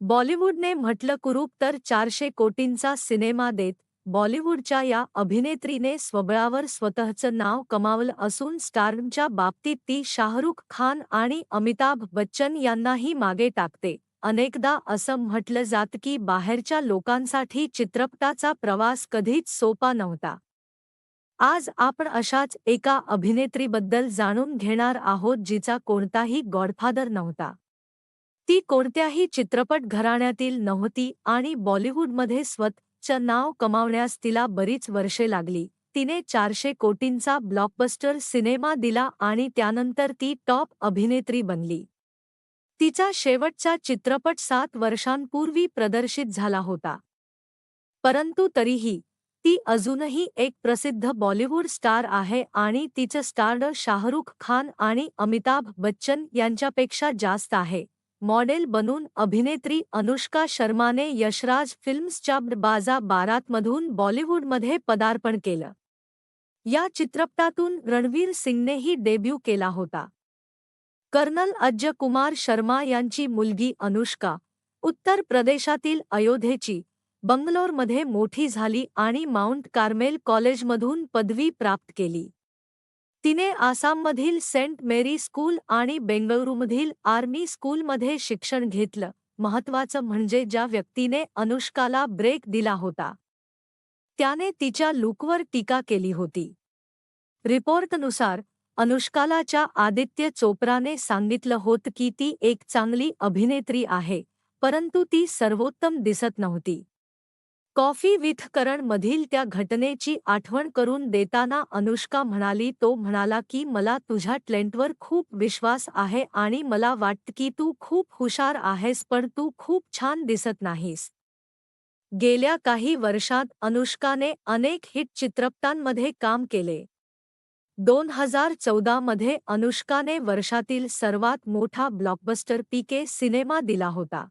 बॉलिवूडने म्हटलं कुरूप तर चारशे कोटींचा सिनेमा देत बॉलिवूडच्या या अभिनेत्रीने स्वबळावर स्वतःचं नाव कमावलं असून स्टारच्या बाबतीत ती शाहरुख खान आणि अमिताभ बच्चन यांनाही मागे टाकते. अनेकदा असं म्हटलं जात की बाहेरच्या लोकांसाठी चित्रपटाचा प्रवास कधीच सोपा नव्हता. आज आपण अशाच एका अभिनेत्रीबद्दल जाणून घेणार आहोत जिचा कोणताही गॉडफादर नव्हता. ती कोणत्याही चित्रपट घराण्यातील नव्हती आणि बॉलिवूडमध्ये स्वतःचं नाव कमावण्यास तिला बरीच वर्षे लागली. तिने चारशे कोटींचा ब्लॉकबस्टर सिनेमा दिला आणि त्यानंतर ती टॉप अभिनेत्री बनली. तिचा शेवटचा चित्रपट सात वर्षांपूर्वी प्रदर्शित झाला होता. परंतु तरीही ती अजूनही एक प्रसिद्ध बॉलिवूड स्टार आहे आणि तिचं स्टार्ड शाहरुख खान आणि अमिताभ बच्चन यांच्यापेक्षा जास्त आहे. मॉडेल बनून अभिनेत्री अनुष्का शर्माने यशराज फिल्म्सच्या बाजा बारातमधून बॉलिवूडमध्ये पदार्पण केलं. या चित्रपटातून रणवीर सिंगनेही डेब्यू केला होता. कर्नल अज्य कुमार शर्मा यांची मुलगी अनुष्का, उत्तर प्रदेशातील अयोध्येची, बंगलोरमध्ये मोठी झाली आणि माउंट कार्मेल कॉलेजमधून पदवी प्राप्त केली. तिने आसाममधील सेंट मेरी स्कूल आणि बेंगळुरूमधील आर्मी स्कूलमध्ये शिक्षण घेतलं. महत्वाचं म्हणजे ज्या व्यक्तीने अनुष्काला ब्रेक दिला होता त्याने तिच्या लुकवर टीका केली होती. रिपोर्टनुसार अनुष्कालाच्या आदित्य चोप्राने सांगितलं होतं की ती एक चांगली अभिनेत्री आहे परंतु ती सर्वोत्तम दिसत नव्हती. कॉफ़ी विथ करण मधील त्या घटनेची आठवण करून देताना अनुष्का म्हणाली तो म्हणाला की, मला तुझ्या टॅलेंटवर खूप विश्वास आहे आणि मला वाटतं की तू खूप हुशार आहेस, पण तू खूप छान दिसत नाहीस. गेल्या काही वर्षात अनुष्काने अनेक हिट चित्रपटांमध्ये काम केले. दोन हज़ार चौदा मध्ये अनुष्काने वर्षातील सर्वात मोठा ब्लॉकबस्टर पीके सिनेमा दिला होता.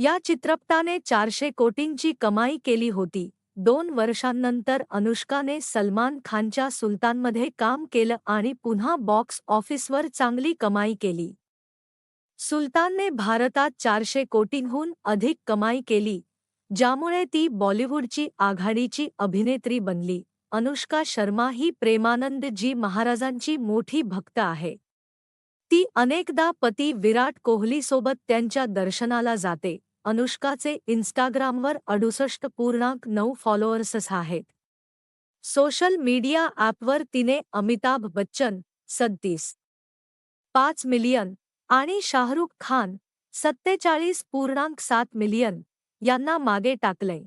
या चित्रपटाने चारशे कोटींची कमाई केली होती. दोन वर्षांनंतर अनुष्काने सलमान खानच्या सुलतानमध्ये काम केलं आणि पुन्हा बॉक्स ऑफिसवर चांगली कमाई केली. सुलतानने भारतात चारशे कोटींहून अधिक कमाई केली, ज्यामुळे ती बॉलिवूडची आघाडीची अभिनेत्री बनली. अनुष्का शर्मा ही प्रेमानंद जी महाराजांची मोठी भक्त आहे. ती अनेकदा पती विराट कोहलीसोबत त्यांच्या दर्शनाला जाते. अनुष्काचे इन्स्टाग्रामवर अडुसष्ट पूर्णांक नऊ फॉलोअर्सच आहेत. सोशल मीडिया ॲपवर तिने अमिताभ बच्चन सत्तीस. पाच मिलियन आणि शाहरुख खान सत्तेचाळीस पूर्णांक सात मिलियन यांना मागे टाकलंय.